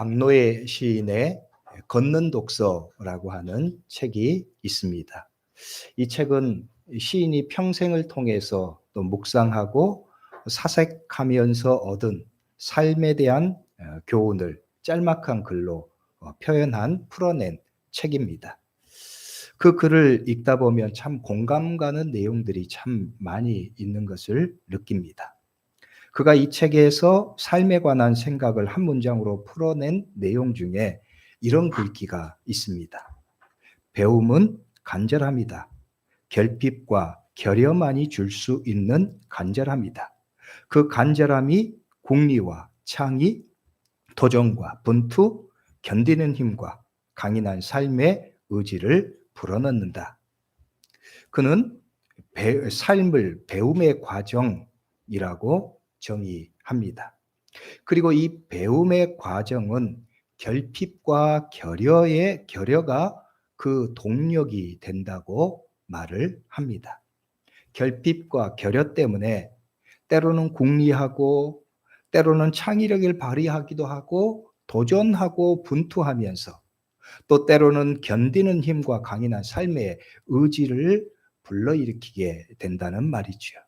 박노해 시인의 걷는 독서라고 하는 책이 있습니다. 이 책은 시인이 평생을 통해서 또 묵상하고 사색하면서 얻은 삶에 대한 어, 교훈을 짤막한 글로 어, 표현한 풀어낸 책입니다. 그 글을 읽다 보면 참 공감 가는 내용들이 참 많이 있는 것을 느낍니다. 그가 이 책에서 삶에 관한 생각을 한 문장으로 풀어낸 내용 중에 이런 글귀가 있습니다. 배움은 간절합니다. 결핍과 결여만이 줄 수 있는 간절함이다. 그 간절함이 공리와 창의, 도전과 분투, 견디는 힘과 강인한 삶의 의지를 불어넣는다. 그는 배, 삶을 배움의 과정이라고 정의합니다. 그리고 이 배움의 과정은 결핍과 결여의 결여가 그 동력이 된다고 말을 합니다. 결핍과 결여 때문에 때로는 궁리하고 때로는 창의력을 발휘하기도 하고 도전하고 분투하면서 또 때로는 견디는 힘과 강인한 삶의 의지를 불러일으키게 된다는 말이죠.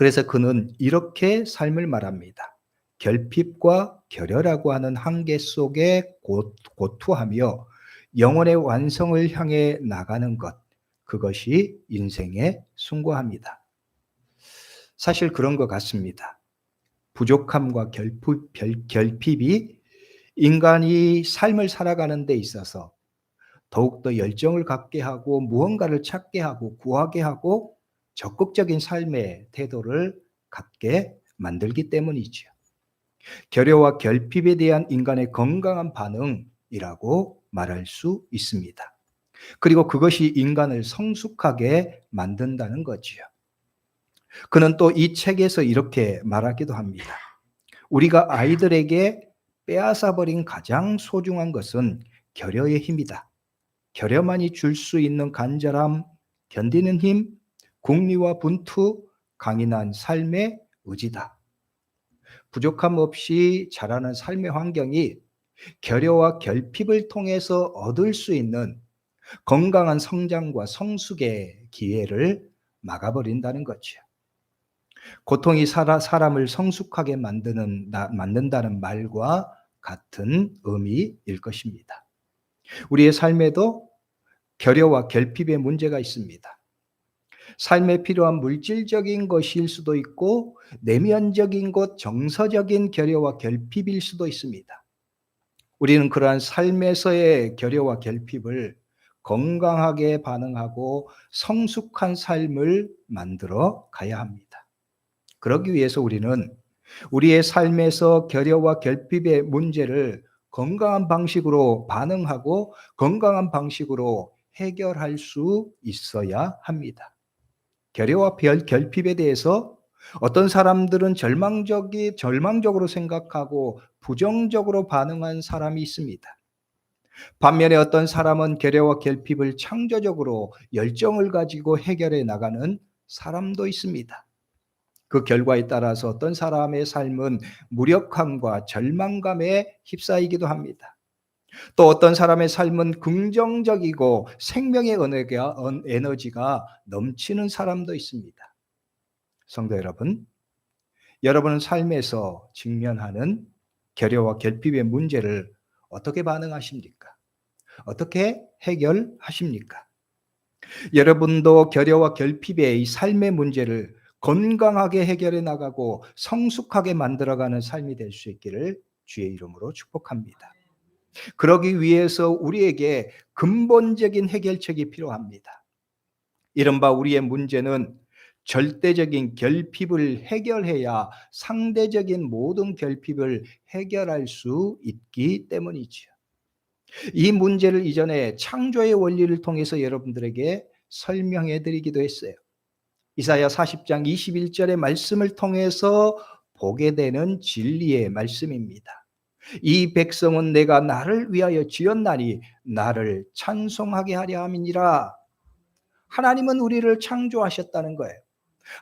그래서 그는 이렇게 삶을 말합니다. 결핍과 결여라고 하는 한계 속에 고, 고투하며 영혼의 완성을 향해 나가는 것, 그것이 인생의 숭고합니다. 사실 그런 것 같습니다. 부족함과 결핍, 결핍이 인간이 삶을 살아가는 데 있어서 더욱더 열정을 갖게 하고 무언가를 찾게 하고 구하게 하고 적극적인 삶의 태도를 갖게 만들기 때문이죠. 결여와 결핍에 대한 인간의 건강한 반응이라고 말할 수 있습니다. 그리고 그것이 인간을 성숙하게 만든다는 거지요. 그는 또 이 책에서 이렇게 말하기도 합니다. 우리가 아이들에게 빼앗아 버린 가장 소중한 것은 결여의 힘이다. 결여만이 줄 수 있는 간절함, 견디는 힘, 국리와 분투, 강인한 삶의 의지다. 부족함 없이 자라는 삶의 환경이 결여와 결핍을 통해서 얻을 수 있는 건강한 성장과 성숙의 기회를 막아버린다는 거죠. 고통이 사람을 성숙하게 만드는, 만든다는 말과 같은 의미일 것입니다. 우리의 삶에도 결여와 결핍의 문제가 있습니다. 삶에 필요한 물질적인 것일 수도 있고 내면적인 것, 정서적인 결여와 결핍일 수도 있습니다. 우리는 그러한 삶에서의 결여와 결핍을 건강하게 반응하고 성숙한 삶을 만들어 가야 합니다. 그러기 위해서 우리는 우리의 삶에서 결여와 결핍의 문제를 건강한 방식으로 반응하고 건강한 방식으로 해결할 수 있어야 합니다. 결여와 결핍에 대해서 어떤 사람들은 절망적이 절망적으로 생각하고 부정적으로 반응한 사람이 있습니다. 반면에 어떤 사람은 결여와 결핍을 창조적으로 열정을 가지고 해결해 나가는 사람도 있습니다. 그 결과에 따라서 어떤 사람의 삶은 무력함과 절망감에 휩싸이기도 합니다. 또 어떤 사람의 삶은 긍정적이고 생명의 에너지가 넘치는 사람도 있습니다. 성도 여러분, 여러분은 삶에서 직면하는 결여와 결핍의 문제를 어떻게 반응하십니까? 어떻게 해결하십니까? 여러분도 결여와 결핍의 이 삶의 문제를 건강하게 해결해 나가고 성숙하게 만들어가는 삶이 될 수 있기를 주의 이름으로 축복합니다. 그러기 위해서 우리에게 근본적인 해결책이 필요합니다. 이른바 우리의 문제는 절대적인 결핍을 해결해야 상대적인 모든 결핍을 해결할 수 있기 때문이지요. 이 문제를 이전에 창조의 원리를 통해서 여러분들에게 설명해 드리기도 했어요. 이사야 40장 21절의 말씀을 통해서 보게 되는 진리의 말씀입니다. 이 백성은 내가 나를 위하여 지었나니 나를 찬송하게 하려 함이니라. 하나님은 우리를 창조하셨다는 거예요.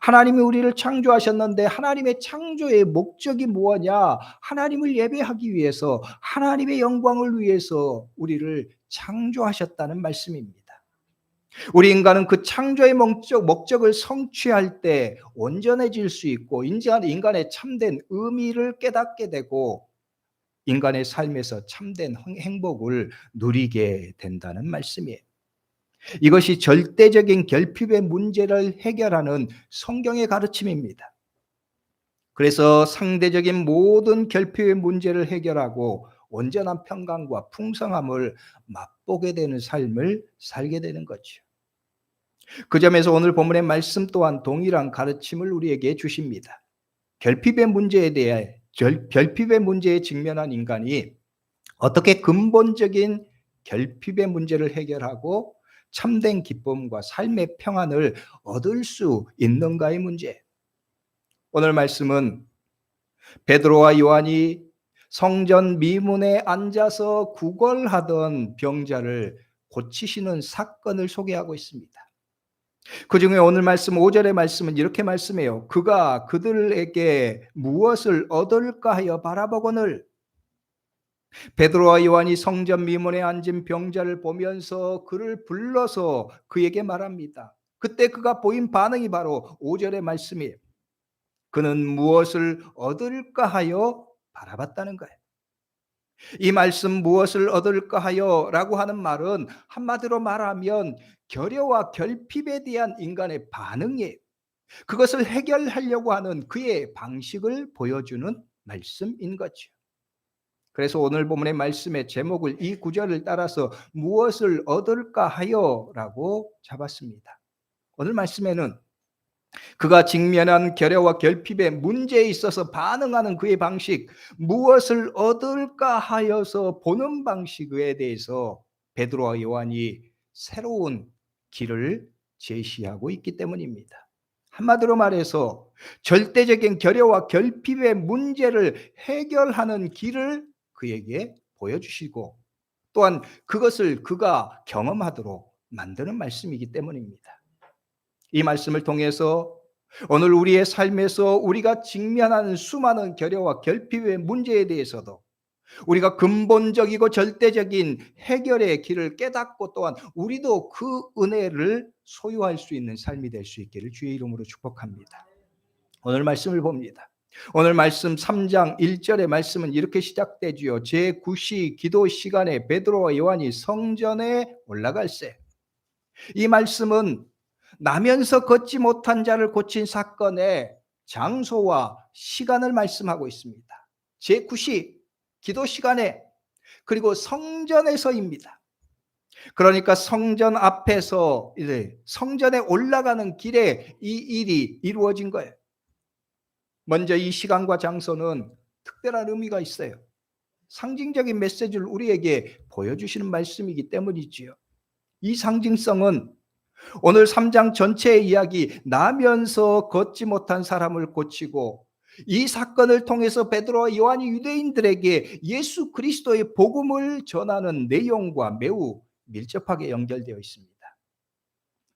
하나님이 우리를 창조하셨는데 하나님의 창조의 목적이 무엇냐? 하나님을 예배하기 위해서 하나님의 영광을 위해서 우리를 창조하셨다는 말씀입니다. 우리 인간은 그 창조의 목적, 목적을 성취할 때 온전해질 수 있고 인간, 인간의 참된 의미를 깨닫게 되고 인간의 삶에서 참된 행복을 누리게 된다는 말씀이에요. 이것이 절대적인 결핍의 문제를 해결하는 성경의 가르침입니다. 그래서 상대적인 모든 결핍의 문제를 해결하고 온전한 평강과 풍성함을 맛보게 되는 삶을 살게 되는 거죠. 그 점에서 오늘 본문의 말씀 또한 동일한 가르침을 우리에게 주십니다. 결핍의 문제에 대해 결핍의 문제에 직면한 인간이 어떻게 근본적인 결핍의 문제를 해결하고 참된 기쁨과 삶의 평안을 얻을 수 있는가의 문제. 오늘 말씀은 베드로와 요한이 성전 미문에 앉아서 구걸하던 병자를 고치시는 사건을 소개하고 있습니다. 그 중에 오늘 말씀 5절의 말씀은 이렇게 말씀해요. 그가 그들에게 무엇을 얻을까 하여 바라보거늘 베드로와 요한이 성전 미문에 앉은 병자를 보면서 그를 불러서 그에게 말합니다. 그때 그가 보인 반응이 바로 5절의 말씀이에요. 그는 무엇을 얻을까 하여 바라봤다는 거예요. 이 말씀 무엇을 얻을까 하여 라고 하는 말은 한마디로 말하면 결여와 결핍에 대한 인간의 반응이에요. 그것을 해결하려고 하는 그의 방식을 보여주는 말씀인 거죠. 그래서 오늘 본문의 말씀의 제목을 이 구절을 따라서 무엇을 얻을까 하여라고 잡았습니다. 오늘 말씀에는 그가 직면한 결여와 결핍의 문제에 있어서 반응하는 그의 방식, 무엇을 얻을까 하여서 보는 방식에 대해서 베드로와 요한이 새로운 길을 제시하고 있기 때문입니다. 한마디로 말해서 절대적인 결여와 결핍의 문제를 해결하는 길을 그에게 보여주시고 또한 그것을 그가 경험하도록 만드는 말씀이기 때문입니다. 이 말씀을 통해서 오늘 우리의 삶에서 우리가 직면하는 수많은 결여와 결핍의 문제에 대해서도 우리가 근본적이고 절대적인 해결의 길을 깨닫고 또한 우리도 그 은혜를 소유할 수 있는 삶이 될 수 있기를 주의 이름으로 축복합니다. 오늘 말씀을 봅니다. 오늘 말씀 3장 1절의 말씀은 이렇게 시작되지요. 제9시 기도 시간에 베드로와 요한이 성전에 올라갈세. 이 말씀은 나면서 걷지 못한 자를 고친 사건의 장소와 시간을 말씀하고 있습니다. 제9시 기도 시간에 그리고 성전에서입니다. 그러니까 성전 앞에서 성전에 올라가는 길에 이 일이 이루어진 거예요. 먼저 이 시간과 장소는 특별한 의미가 있어요. 상징적인 메시지를 우리에게 보여주시는 말씀이기 때문이지요. 이 상징성은 오늘 3장 전체의 이야기 나면서 걷지 못한 사람을 고치고 이 사건을 통해서 베드로와 요한이 유대인들에게 예수 그리스도의 복음을 전하는 내용과 매우 밀접하게 연결되어 있습니다.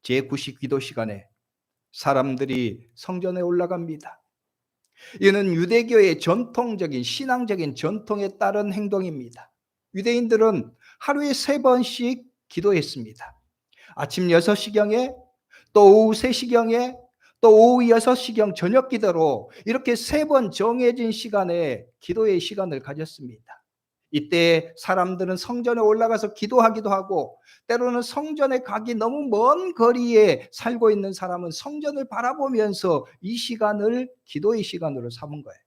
제9시 기도 시간에 사람들이 성전에 올라갑니다. 이는 유대교의 전통적인 신앙적인 전통에 따른 행동입니다. 유대인들은 하루에 세 번씩 기도했습니다. 아침 6시경에 또 오후 3시경에 또 오후 6시경 저녁 기도로 이렇게 세 번 정해진 시간에 기도의 시간을 가졌습니다. 이때 사람들은 성전에 올라가서 기도하기도 하고 때로는 성전에 가기 너무 먼 거리에 살고 있는 사람은 성전을 바라보면서 이 시간을 기도의 시간으로 삼은 거예요.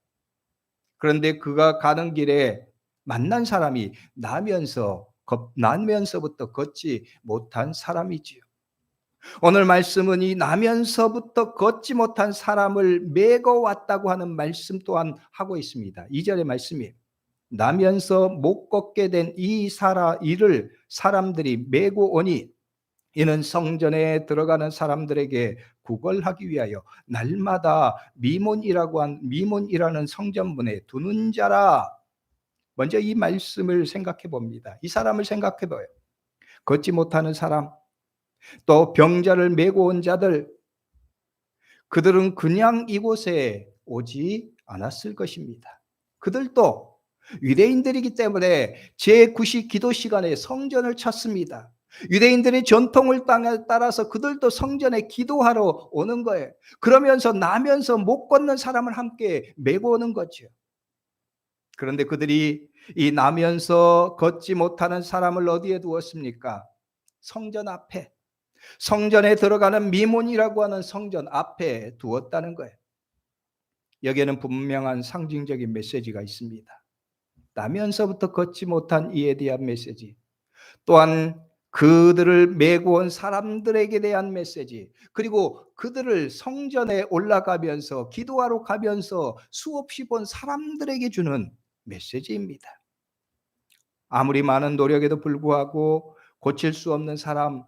그런데 그가 가는 길에 만난 사람이 나면서 나면서부터 걷지 못한 사람이지요. 오늘 말씀은 이 나면서부터 걷지 못한 사람을 메고 왔다고 하는 말씀 또한 하고 있습니다. 2절의 말씀이에요. 나면서 못 걷게 된 이 사라 이를 사람들이 메고 오니 이는 성전에 들어가는 사람들에게 구걸하기 위하여 날마다 미몬이라고 한 미몬이라는 성전문에 두는 자라. 먼저 이 말씀을 생각해 봅니다. 이 사람을 생각해 봐요. 걷지 못하는 사람, 또 병자를 메고 온 자들, 그들은 그냥 이곳에 오지 않았을 것입니다. 그들도 유대인들이기 때문에 제9시 기도 시간에 성전을 찾습니다. 유대인들의 전통을 따라서 그들도 성전에 기도하러 오는 거예요. 그러면서 나면서 못 걷는 사람을 함께 메고 오는 거죠. 그런데 그들이 이 나면서 걷지 못하는 사람을 어디에 두었습니까? 성전 앞에. 성전에 들어가는 미문이라고 하는 성전 앞에 두었다는 거예요. 여기에는 분명한 상징적인 메시지가 있습니다. 나면서부터 걷지 못한 이에 대한 메시지. 또한 그들을 메고 온 사람들에게 대한 메시지, 그리고 그들을 성전에 올라가면서 기도하러 가면서 수없이 본 사람들에게 주는 메시지입니다. 아무리 많은 노력에도 불구하고 고칠 수 없는 사람,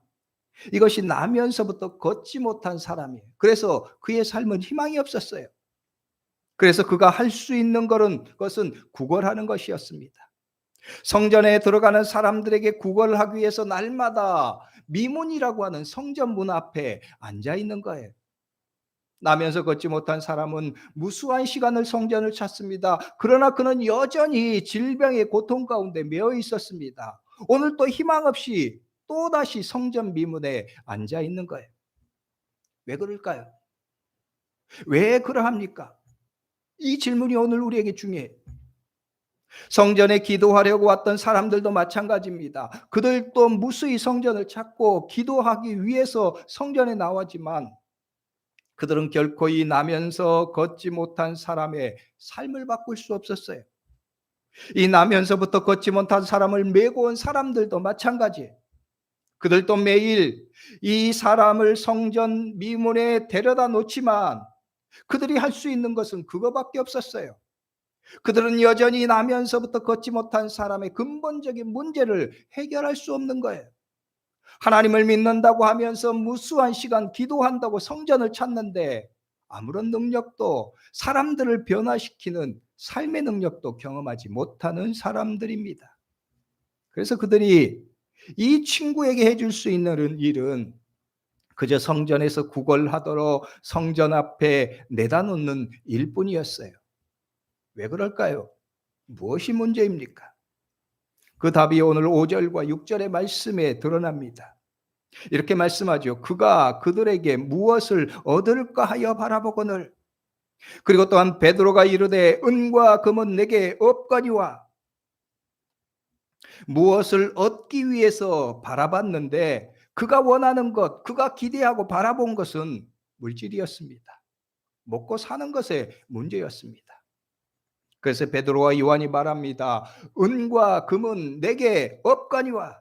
이것이 나면서부터 걷지 못한 사람이에요. 그래서 그의 삶은 희망이 없었어요. 그래서 그가 할 수 있는 것은, 구걸하는 것이었습니다. 성전에 들어가는 사람들에게 구걸을 하기 위해서 날마다 미문이라고 하는 성전 문 앞에 앉아 있는 거예요. 나면서 걷지 못한 사람은 무수한 시간을 성전을 찾습니다. 그러나 그는 여전히 질병의 고통 가운데 매여 있었습니다. 오늘 또 희망 없이 또다시 성전 미문에 앉아 있는 거예요. 왜 그럴까요? 왜 그러합니까? 이 질문이 오늘 우리에게 중요해요. 성전에 기도하려고 왔던 사람들도 마찬가지입니다. 그들도 무수히 성전을 찾고 기도하기 위해서 성전에 나왔지만 그들은 결코 이 나면서 걷지 못한 사람의 삶을 바꿀 수 없었어요. 이 나면서부터 걷지 못한 사람을 메고 온 사람들도 마찬가지. 그들도 매일 이 사람을 성전 미문에 데려다 놓지만 그들이 할 수 있는 것은 그거밖에 없었어요. 그들은 여전히 나면서부터 걷지 못한 사람의 근본적인 문제를 해결할 수 없는 거예요. 하나님을 믿는다고 하면서 무수한 시간 기도한다고 성전을 찾는데 아무런 능력도 사람들을 변화시키는 삶의 능력도 경험하지 못하는 사람들입니다. 그래서 그들이 이 친구에게 해줄 수 있는 일은 그저 성전에서 구걸하도록 성전 앞에 내다 놓는 일뿐이었어요. 왜 그럴까요? 무엇이 문제입니까? 그 답이 오늘 5절과 6절의 말씀에 드러납니다. 이렇게 말씀하죠. 그가 그들에게 무엇을 얻을까 하여 바라보거늘 그리고 또한 베드로가 이르되 은과 금은 내게 없거니와 무엇을 얻기 위해서 바라봤는데 그가 원하는 것, 그가 기대하고 바라본 것은 물질이었습니다. 먹고 사는 것에 문제였습니다. 그래서 베드로와 요한이 말합니다. 은과 금은 내게 없거니와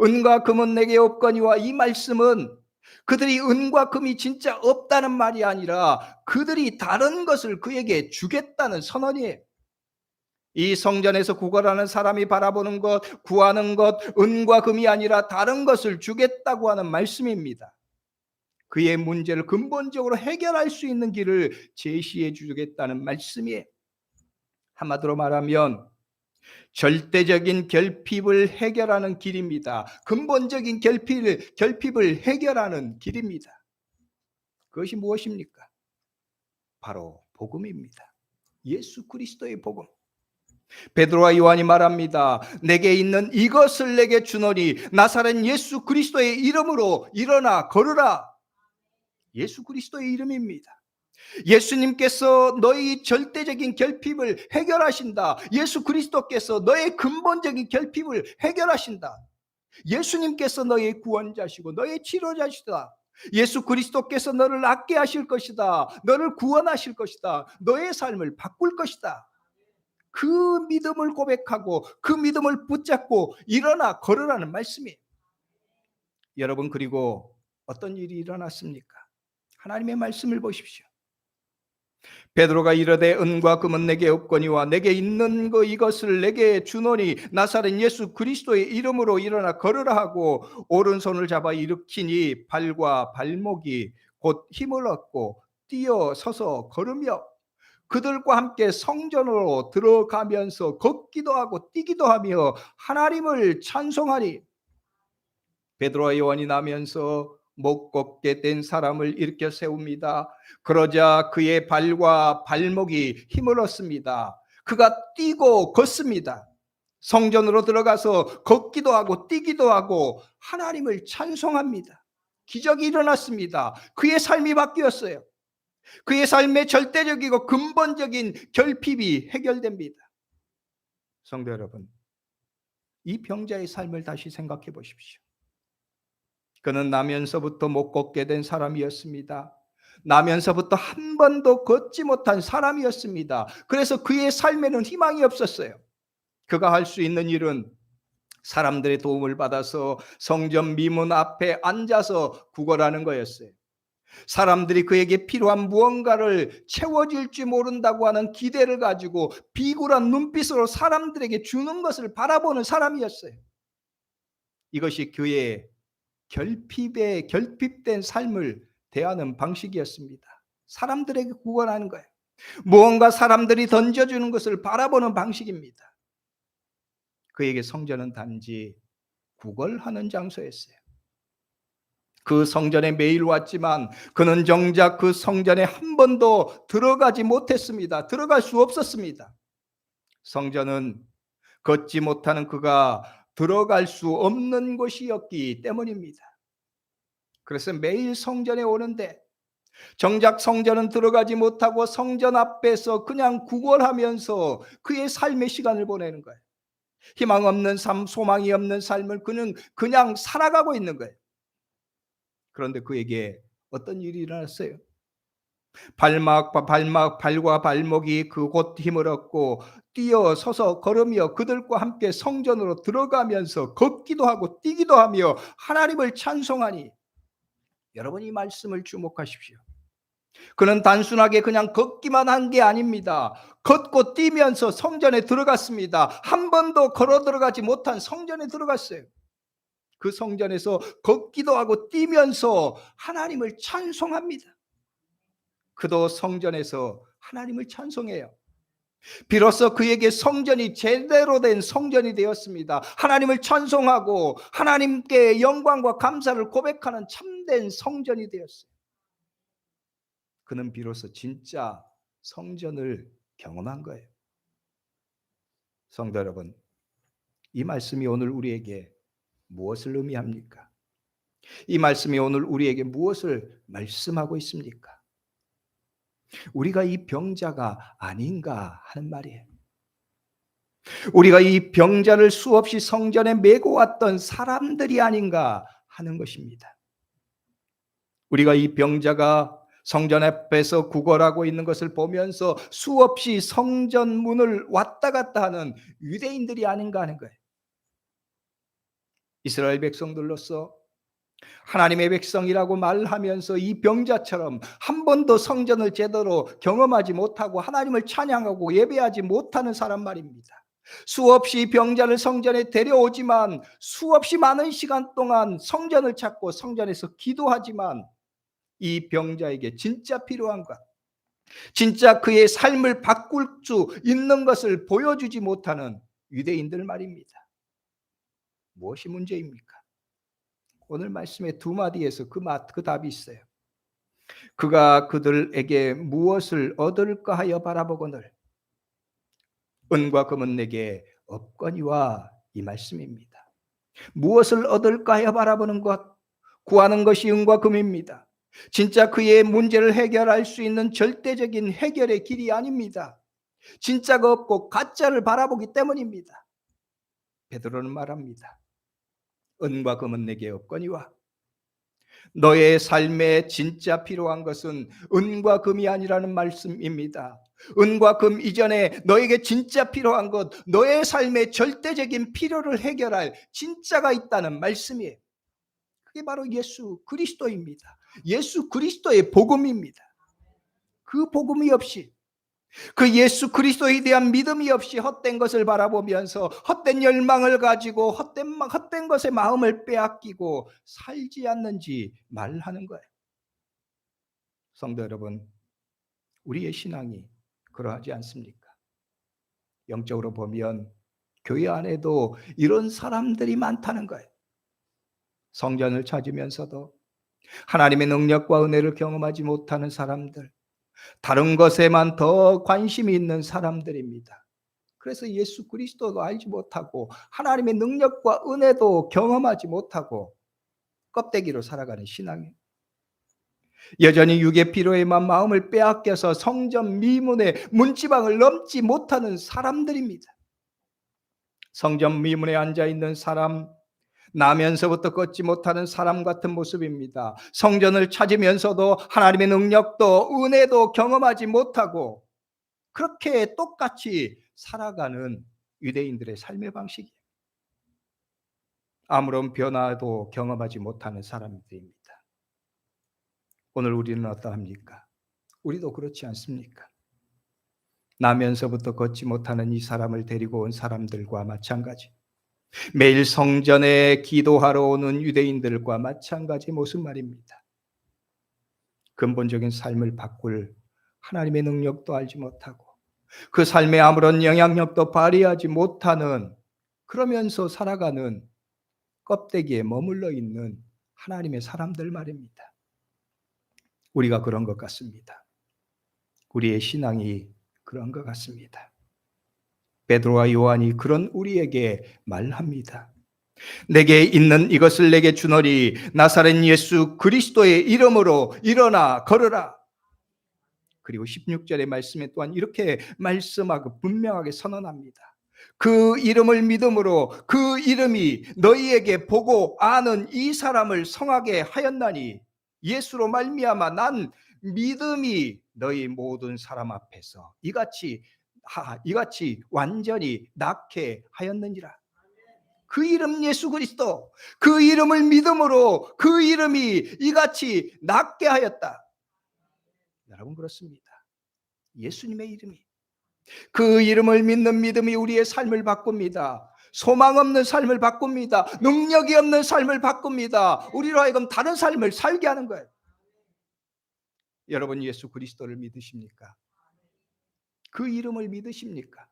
은과 금은 내게 없거니와 이 말씀은 그들이 은과 금이 진짜 없다는 말이 아니라 그들이 다른 것을 그에게 주겠다는 선언이에요. 이 성전에서 구걸하는 사람이 바라보는 것, 구하는 것, 은과 금이 아니라 다른 것을 주겠다고 하는 말씀입니다. 그의 문제를 근본적으로 해결할 수 있는 길을 제시해 주겠다는 말씀이에요. 한마디로 말하면 절대적인 결핍을 해결하는 길입니다. 근본적인 결핍을, 결핍을 해결하는 길입니다. 그것이 무엇입니까? 바로 복음입니다. 예수 그리스도의 복음. 베드로와 요한이 말합니다. 내게 있는 이것을 내게 주노니 나사렛 예수 그리스도의 이름으로 일어나 걸으라. 예수 그리스도의 이름입니다. 예수님께서 너희 절대적인 결핍을 해결하신다. 예수 그리스도께서 너의 근본적인 결핍을 해결하신다. 예수님께서 너의 구원자시고 너의 치료자시다. 예수 그리스도께서 너를 낫게 하실 것이다. 너를 구원하실 것이다. 너의 삶을 바꿀 것이다. 그 믿음을 고백하고 그 믿음을 붙잡고 일어나 걸으라는 말씀이에요. 여러분 그리고 어떤 일이 일어났습니까? 하나님의 말씀을 보십시오. 베드로가 이르되 은과 금은 내게 없거니와 내게 있는 거 이것을 내게 주노니 나사렛 예수 그리스도의 이름으로 일어나 걸으라 하고 오른손을 잡아 일으키니 발과 발목이 곧 힘을 얻고 뛰어 서서 걸으며 그들과 함께 성전으로 들어가면서 걷기도 하고 뛰기도 하며 하나님을 찬송하니 베드로와 요한이 나면서 못 걷게 된 사람을 일으켜 세웁니다. 그러자 그의 발과 발목이 힘을 얻습니다. 그가 뛰고 걷습니다. 성전으로 들어가서 걷기도 하고 뛰기도 하고 하나님을 찬송합니다. 기적이 일어났습니다. 그의 삶이 바뀌었어요. 그의 삶의 절대적이고 근본적인 결핍이 해결됩니다. 성도 여러분, 이 병자의 삶을 다시 생각해 보십시오. 그는 나면서부터 못 걷게 된 사람이었습니다. 나면서부터 한 번도 걷지 못한 사람이었습니다. 그래서 그의 삶에는 희망이 없었어요. 그가 할 수 있는 일은 사람들의 도움을 받아서 성전 미문 앞에 앉아서 구걸하는 거였어요. 사람들이 그에게 필요한 무언가를 채워질 줄 모른다고 하는 기대를 가지고 비굴한 눈빛으로 사람들에게 주는 것을 바라보는 사람이었어요. 이것이 그의 결핍에 결핍된 삶을 대하는 방식이었습니다. 사람들에게 구걸하는 거예요. 무언가 사람들이 던져주는 것을 바라보는 방식입니다. 그에게 성전은 단지 구걸하는 장소였어요. 그 성전에 매일 왔지만 그는 정작 그 성전에 한 번도 들어가지 못했습니다. 들어갈 수 없었습니다. 성전은 걷지 못하는 그가 들어갈 수 없는 곳이었기 때문입니다. 그래서 매일 성전에 오는데 정작 성전은 들어가지 못하고 성전 앞에서 그냥 구걸하면서 그의 삶의 시간을 보내는 거예요. 희망 없는 삶, 소망이 없는 삶을 그는 그냥 살아가고 있는 거예요. 그런데 그에게 어떤 일이 일어났어요? 발막과 발막 발과 발목이 그곳 힘을 얻고 뛰어 서서 걸으며 그들과 함께 성전으로 들어가면서 걷기도 하고 뛰기도 하며 하나님을 찬송하니 여러분 이 말씀을 주목하십시오. 그는 단순하게 그냥 걷기만 한 게 아닙니다. 걷고 뛰면서 성전에 들어갔습니다. 한 번도 걸어 들어가지 못한 성전에 들어갔어요. 그 성전에서 걷기도 하고 뛰면서 하나님을 찬송합니다. 그도 성전에서 하나님을 찬송해요. 비로소 그에게 성전이 제대로 된 성전이 되었습니다. 하나님을 찬송하고 하나님께 영광과 감사를 고백하는 참된 성전이 되었어요. 그는 비로소 진짜 성전을 경험한 거예요. 성도 여러분, 이 말씀이 오늘 우리에게 무엇을 의미합니까? 이 말씀이 오늘 우리에게 무엇을 말씀하고 있습니까? 우리가 이 병자가 아닌가 하는 말이에요. 우리가 이 병자를 수없이 성전에 메고 왔던 사람들이 아닌가 하는 것입니다. 우리가 이 병자가 성전 앞에서 구걸하고 있는 것을 보면서 수없이 성전 문을 왔다 갔다 하는 유대인들이 아닌가 하는 거예요. 이스라엘 백성들로서 하나님의 백성이라고 말하면서 이 병자처럼 한 번도 성전을 제대로 경험하지 못하고 하나님을 찬양하고 예배하지 못하는 사람 말입니다. 수없이 병자를 성전에 데려오지만 수없이 많은 시간 동안 성전을 찾고 성전에서 기도하지만 이 병자에게 진짜 필요한 것, 진짜 그의 삶을 바꿀 수 있는 것을 보여주지 못하는 유대인들 말입니다. 무엇이 문제입니까? 오늘 말씀의 두 마디에서 그, 맛, 그 답이 있어요. 그가 그들에게 무엇을 얻을까 하여 바라보거늘 은과 금은 내게 없거니와 이 말씀입니다. 무엇을 얻을까 하여 바라보는 것, 구하는 것이 은과 금입니다. 진짜 그의 문제를 해결할 수 있는 절대적인 해결의 길이 아닙니다. 진짜가 없고 가짜를 바라보기 때문입니다. 베드로는 말합니다. 은과 금은 내게 없거니와 너의 삶에 진짜 필요한 것은 은과 금이 아니라는 말씀입니다. 은과 금 이전에 너에게 진짜 필요한 것, 너의 삶의 절대적인 필요를 해결할 진짜가 있다는 말씀이에요. 그게 바로 예수 그리스도입니다. 예수 그리스도의 복음입니다. 그 복음이 없이 그 예수 그리스도에 대한 믿음이 없이 헛된 것을 바라보면서 헛된 열망을 가지고 헛된, 헛된 것에 마음을 빼앗기고 살지 않는지 말하는 거예요. 성도 여러분, 우리의 신앙이 그러하지 않습니까? 영적으로 보면 교회 안에도 이런 사람들이 많다는 거예요. 성전을 찾으면서도 하나님의 능력과 은혜를 경험하지 못하는 사람들, 다른 것에만 더 관심이 있는 사람들입니다. 그래서 예수 그리스도도 알지 못하고 하나님의 능력과 은혜도 경험하지 못하고 껍데기로 살아가는 신앙이에요. 여전히 육의 피로에만 마음을 빼앗겨서 성전 미문의 문지방을 넘지 못하는 사람들입니다. 성전 미문에 앉아 있는 사람, 나면서부터 걷지 못하는 사람 같은 모습입니다. 성전을 찾으면서도 하나님의 능력도 은혜도 경험하지 못하고 그렇게 똑같이 살아가는 유대인들의 삶의 방식이에요. 아무런 변화도 경험하지 못하는 사람들입니다. 오늘 우리는 어떠합니까? 우리도 그렇지 않습니까? 나면서부터 걷지 못하는 이 사람을 데리고 온 사람들과 마찬가지. 매일 성전에 기도하러 오는 유대인들과 마찬가지 모습 말입니다. 근본적인 삶을 바꿀 하나님의 능력도 알지 못하고 그 삶에 아무런 영향력도 발휘하지 못하는 그러면서 살아가는 껍데기에 머물러 있는 하나님의 사람들 말입니다. 우리가 그런 것 같습니다. 우리의 신앙이 그런 것 같습니다. 베드로와 요한이 그런 우리에게 말합니다. 내게 있는 이것을 내게 주노니 나사렛 예수 그리스도의 이름으로 일어나 걸으라. 그리고 16절의 말씀에 또한 이렇게 말씀하고 분명하게 선언합니다. 그 이름을 믿음으로 그 이름이 너희에게 보고 아는 이 사람을 성하게 하였나니 예수로 말미암아 난 믿음이 너희 모든 사람 앞에서 이같이 하, 이같이 완전히 낫게 하였느니라. 그 이름 예수 그리스도 그 이름을 믿음으로 그 이름이 이같이 낫게 하였다. 여러분 그렇습니다. 예수님의 이름이 그 이름을 믿는 믿음이 우리의 삶을 바꿉니다. 소망 없는 삶을 바꿉니다. 능력이 없는 삶을 바꿉니다. 우리로 하여금 다른 삶을 살게 하는 거예요. 여러분 예수 그리스도를 믿으십니까? 그 이름을 믿으십니까?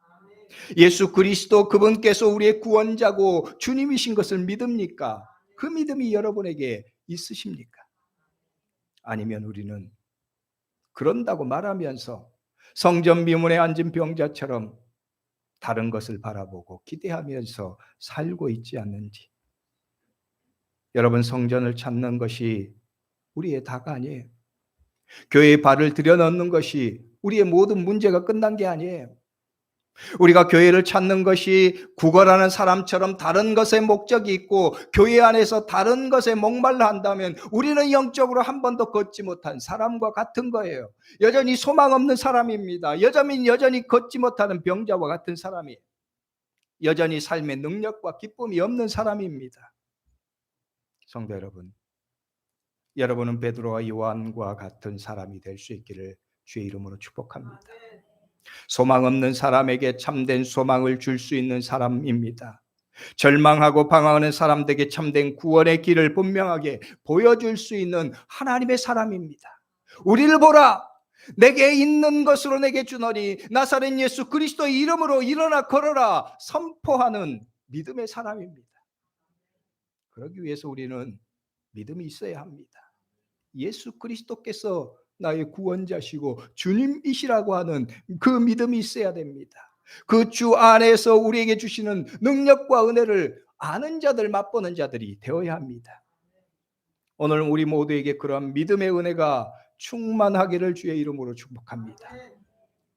예수 그리스도 그분께서 우리의 구원자고 주님이신 것을 믿습니까? 그 믿음이 여러분에게 있으십니까? 아니면 우리는 그런다고 말하면서 성전 미문에 앉은 병자처럼 다른 것을 바라보고 기대하면서 살고 있지 않는지. 여러분 성전을 찾는 것이 우리의 다가 아니에요. 교회에 발을 들여넣는 것이 우리의 모든 문제가 끝난 게 아니에요. 우리가 교회를 찾는 것이 구걸하는 사람처럼 다른 것에 목적이 있고 교회 안에서 다른 것에 목말라 한다면 우리는 영적으로 한 번도 걷지 못한 사람과 같은 거예요. 여전히 소망 없는 사람입니다. 여전히 여전히 걷지 못하는 병자와 같은 사람이 여전히 삶의 능력과 기쁨이 없는 사람입니다. 성도 여러분, 여러분은 베드로와 요한과 같은 사람이 될 수 있기를 주의 이름으로 축복합니다. 소망 없는 사람에게 참된 소망을 줄 수 있는 사람입니다. 절망하고 방황하는 사람들에게 참된 구원의 길을 분명하게 보여줄 수 있는 하나님의 사람입니다. 우리를 보라! 내게 있는 것으로 내게 주노니 나사렛 예수 그리스도의 이름으로 일어나 걸어라 선포하는 믿음의 사람입니다. 그러기 위해서 우리는 믿음이 있어야 합니다. 예수 그리스도께서 나의 구원자시고 주님이시라고 하는 그 믿음이 있어야 됩니다. 그 주 안에서 우리에게 주시는 능력과 은혜를 아는 자들, 맛보는 자들이 되어야 합니다. 오늘 우리 모두에게 그런 믿음의 은혜가 충만하기를 주의 이름으로 축복합니다.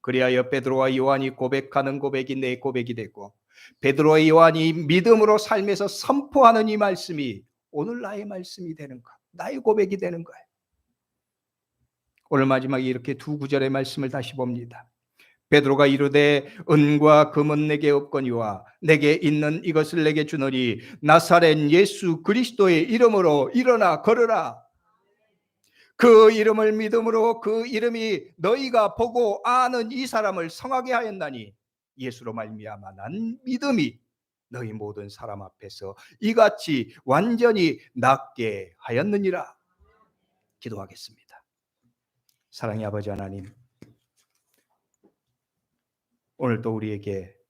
그리하여 베드로와 요한이 고백하는 고백이 내 고백이 되고 베드로와 요한이 믿음으로 삶에서 선포하는 이 말씀이 오늘 나의 말씀이 되는 것, 나의 고백이 되는 거예요. 오늘 마지막에 이렇게 두 구절의 말씀을 다시 봅니다. 베드로가 이르되 은과 금은 내게 없거니와 내게 있는 이것을 내게 주노니 나사렛 예수 그리스도의 이름으로 일어나 걸으라. 그 이름을 믿음으로 그 이름이 너희가 보고 아는 이 사람을 성하게 하였나니 예수로 말미암아 난 믿음이 너희 모든 사람 앞에서 이같이 완전히 낫게 하였느니라. 기도하겠습니다. 사랑의 아버지 하나님, 오늘 또 우리에게